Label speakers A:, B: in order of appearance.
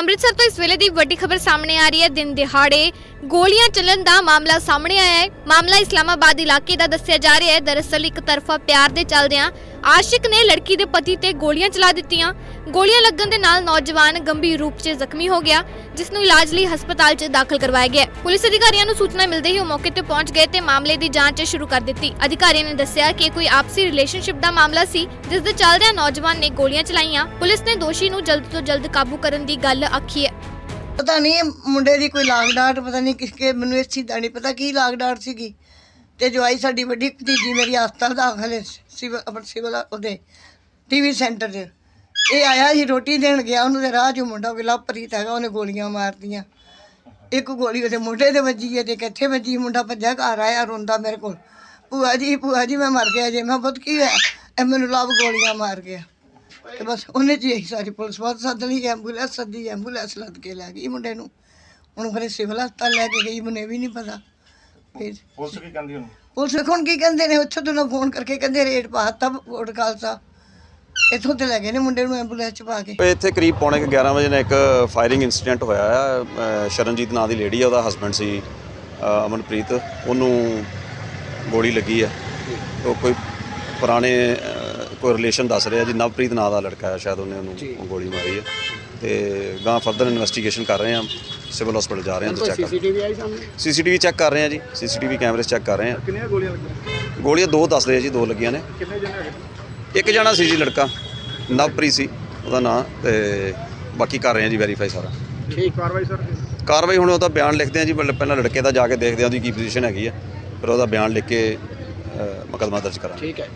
A: ਅੰਮ੍ਰਿਤਸਰ ਤੋਂ ਇਸ ਵੇਲੇ ਦੀ ਵੱਡੀ ਖਬਰ ਸਾਹਮਣੇ ਆ ਰਹੀ ਹੈ। ਦਿਨ ਦਿਹਾੜੇ ਗੋਲੀਆਂ ਚੱਲਣ ਦਾ ਮਾਮਲਾ ਸਾਹਮਣੇ ਆਇਆ ਹੈ। ਮਾਮਲਾ ਇਸਲਾਮਾਬਾਦ ਇਲਾਕੇ ਦਾ ਦੱਸਿਆ ਜਾ ਰਿਹਾ ਹੈ। ਦਰਅਸਲ ਇੱਕ ਤਰਫਾ ਪਿਆਰ ਦੇ ਚੱਲਦਿਆਂ ਆਸ਼ਿਕ ਨੇ ਲੜਕੀ ਦੇ ਪਤੀ ਤੇ ਗੋਲੀਆਂ ਚਲਾ ਦਿੱਤੀਆਂ। ਗੋਲੀਆਂ ਲੱਗਣ ਦੇ ਨਾਲ ਨੌਜਵਾਨ ਗੰਭੀਰ ਰੂਪ 'ਚ ਜ਼ਖਮੀ ਹੋ ਗਿਆ, ਜਿਸ ਨੂੰ ਇਲਾਜ ਲਈ ਹਸਪਤਾਲ 'ਚ ਦਾਖਲ ਕਰਵਾਇਆ ਗਿਆ ਪੁਲਿਸ ਅਧਿਕਾਰੀਆਂ ਨੂੰ ਸੂਚਨਾ ਮਿਲਦੇ ਹੀ ਉਹ ਮੌਕੇ ਤੇ ਪਹੁੰਚ ਗਏ ਤੇ ਮਾਮਲੇ ਦੀ ਜਾਂਚ ਸ਼ੁਰੂ ਕਰ ਦਿੱਤੀ। ਅਧਿਕਾਰੀਆਂ ਨੇ ਦੱਸਿਆ ਕਿ ਕੋਈ ਆਪਸੀ ਰਿਲੇਸ਼ਨਸ਼ਿਪ ਦਾ ਮਾਮਲਾ ਸੀ, ਜਿਸ ਦੇ ਚੱਲਦਿਆਂ ਨੌਜਵਾਨ ਨੇ ਗੋਲੀਆਂ ਚਲਾਈਆਂ। ਪੁਲਿਸ ਨੇ ਦੋਸ਼ੀ ਨੂੰ ਜਲਦ ਤੋਂ ਜਲਦ ਕਾਬੂ ਕਰਨ ਦੀ ਗੱਲ ਆਖੀ ਹੈ
B: ਪਤਾ ਨਹੀਂ ਮੁੰਡੇ ਦੀ ਕੋਈ ਲਾਗ ਡਾਟ, ਪਤਾ ਨਹੀਂ ਕਿਸਕੇ ਮੈਨੂੰ ਇਸ ਚੀਜ਼ ਦਾ ਨਹੀਂ ਪਤਾ ਕੀ ਲਾਗ ਡਾਟ ਸੀਗੀ। ਤੇ ਜਵਾਈ ਸਾਡੀ ਵੱਡੀ ਭਤੀਜੀ ਮੇਰੀ ਹਸਪਤਾਲ ਦਾਖਲ ਹੈ ਸਿਵਲ ਆਪਣਾ ਸਿਵਲ ਉਹਦੇ ਟੀਵੀ ਸੈਂਟਰ 'ਚ। ਇਹ ਆਇਆ ਸੀ, ਰੋਟੀ ਦੇਣ ਗਿਆ, ਉਹਨੂੰ ਤੇ ਰਾਹ 'ਚ ਮੁੰਡਾ ਕੋਈ ਲਵਪ੍ਰੀਤ ਹੈਗਾ, ਉਹਨੇ ਗੋਲੀਆਂ ਮਾਰਤੀਆਂ। ਇੱਕ ਗੋਲੀ ਉਹਦੇ ਮੋਢੇ ਤੇ ਵੱਜੀ ਹੈ, ਤੇ ਕਿੱਥੇ ਵੱਜੀ, ਮੁੰਡਾ ਭੱਜਿਆ ਘਰ ਆਇਆ, ਰੋਂਦਾ ਮੇਰੇ ਕੋਲ। ਭੂਆ ਜੀ ਭੂਆ ਜੀ, ਮੈਂ ਮਰ ਗਿਆ ਜੇ, ਮੈਂ ਪੁੱਤ ਕੀ ਹੋਇਆ? ਇਹ ਮੈਨੂੰ ਲਵ ਗੋਲੀਆਂ ਮਾਰ ਗਿਆ। ਤੇ ਬਸ ਉਹਨੇ ਜੀ ਇਹੀ ਸਾਰੀ ਪੁਲਿਸ ਬਾਤ ਸੱਦ ਲਈ ਐਂਬੂਲੈਂਸ ਸੱਦੀ ਐਂਬੂਲੈਂਸ ਲੱਦ ਕੇ ਲੈ ਗਈ ਮੁੰਡੇ ਨੂੰ। ਹੁਣ ਫਿਰ ਸਿਵਲ ਹਸਪਤਾਲ ਲੈ ਕੇ ਗਈ ਮੈਨੂੰ ਇਹ ਵੀ ਨਹੀਂ ਪਤਾ। ਫਿਰ
C: ਪੁਲਿਸ ਕੀ ਕਹਿੰਦੀ ਹੁਣ
B: ਪੁਲਿਸ ਵੇਖੋ ਹੁਣ ਕੀ ਕਹਿੰਦੇ ਨੇ ਉੱਥੋਂ ਤੋਂ ਫੋਨ ਕਰਕੇ ਕਹਿੰਦੇ ਰੇਟ ਪਾਤਾ ਕੋਟ ਖਾਲਸਾ। ਇੱਥੋਂ ਤੇ ਲੈ ਗਏ ਨੇ ਮੁੰਡੇ ਨੂੰ ਐਂਬੂਲੈਂਸ ਚ ਪਾ ਕੇ।
D: ਇੱਥੇ ਕਰੀਬ ਪੌਣੇ ਕੁ 11 ਵਜੇ ਨੇ ਇੱਕ ਫਾਇਰਿੰਗ ਇਨਸੀਡੈਂਟ ਹੋਇਆ ਆ। ਸ਼ਰਨਜੀਤ ਨਾਂ ਦੀ ਲੇਡੀ ਆ ਉਹਦਾ ਹਸਬੰਡ ਸੀ ਅਮਨਪ੍ਰੀਤ। ਉਹਨੂੰ ਗੋਲੀ ਲੱਗੀ ਹੈ ਉਹ ਕੋਈ ਪੁਰਾਣੇ ਕੋਈ ਰਿਲੇਸ਼ਨ ਦੱਸ ਰਿਹਾ ਜੀ ਨਵਪ੍ਰੀਤ ਨਾਂ ਦਾ ਲੜਕਾ ਹੈ ਸ਼ਾਇਦ ਉਹਨੇ ਉਹਨੂੰ ਗੋਲੀ ਮਾਰੀ ਹੈ ਤੇ ਗਾਂ ਫਰਦਰ ਇਨਵੈਸਟੀਗੇਸ਼ਨ ਕਰ ਰਹੇ ਹਾਂ ਸਿਵਲ ਹਸਪੀਟਲ ਜਾ ਰਹੇ ਹਾਂ ਤੇ ਚੈੱਕ ਕਰ
C: ਸੀਸੀਟੀਵੀ ਆਈ ਸਾਹਮਣੇ?
D: ਸੀਸੀਟੀਵੀ ਚੈੱਕ ਕਰ ਰਹੇ ਹਾਂ ਜੀ ਸੀਸੀਟੀਵੀ ਕੈਮਰੇ ਚੈੱਕ ਕਰ ਰਹੇ ਹਾਂ
C: ਕਿੰਨੀਆਂ ਗੋਲੀਆਂ ਲੱਗੀਆਂ?
D: ਗੋਲੀਆਂ ਦੋ ਦੱਸ ਰਹੇ ਆ ਜੀ ਦੋ ਲੱਗੀਆਂ ਨੇ।
C: ਕਿੰਨੇ ਜਣੇ ਹੈਗੇ?
D: ਇੱਕ ਜਣਾ ਸੀ ਜੀ ਲੜਕਾ ਨਵਪ੍ਰੀਤ ਸੀ ਉਹਦਾ ਨਾਂ ਤੇ ਬਾਕੀ ਕਰ ਰਹੇ ਹਾਂ ਜੀ ਵੈਰੀਫਾਈ ਸਾਰਾ।
C: ਠੀਕ ਕਾਰਵਾਈ ਸਰ।
D: ਕਾਰਵਾਈ ਹੁਣ ਉਹਦਾ ਬਿਆਨ ਲਿਖਦੇ ਆ ਜੀ ਪਹਿਲਾਂ ਲੜਕੇ ਦਾ ਜਾ ਕੇ ਦੇਖਦੇ ਆ ਉਹਦੀ ਕੀ ਪੋਜੀਸ਼ਨ ਹੈਗੀ ਆ ਫਿਰ ਉਹਦਾ ਬਿਆਨ ਲਿਖ ਕੇ ਮੁਕੱਦਮਾ ਦਰਜ ਕਰਾਂਗੇ।
C: ਠੀਕ ਹੈ।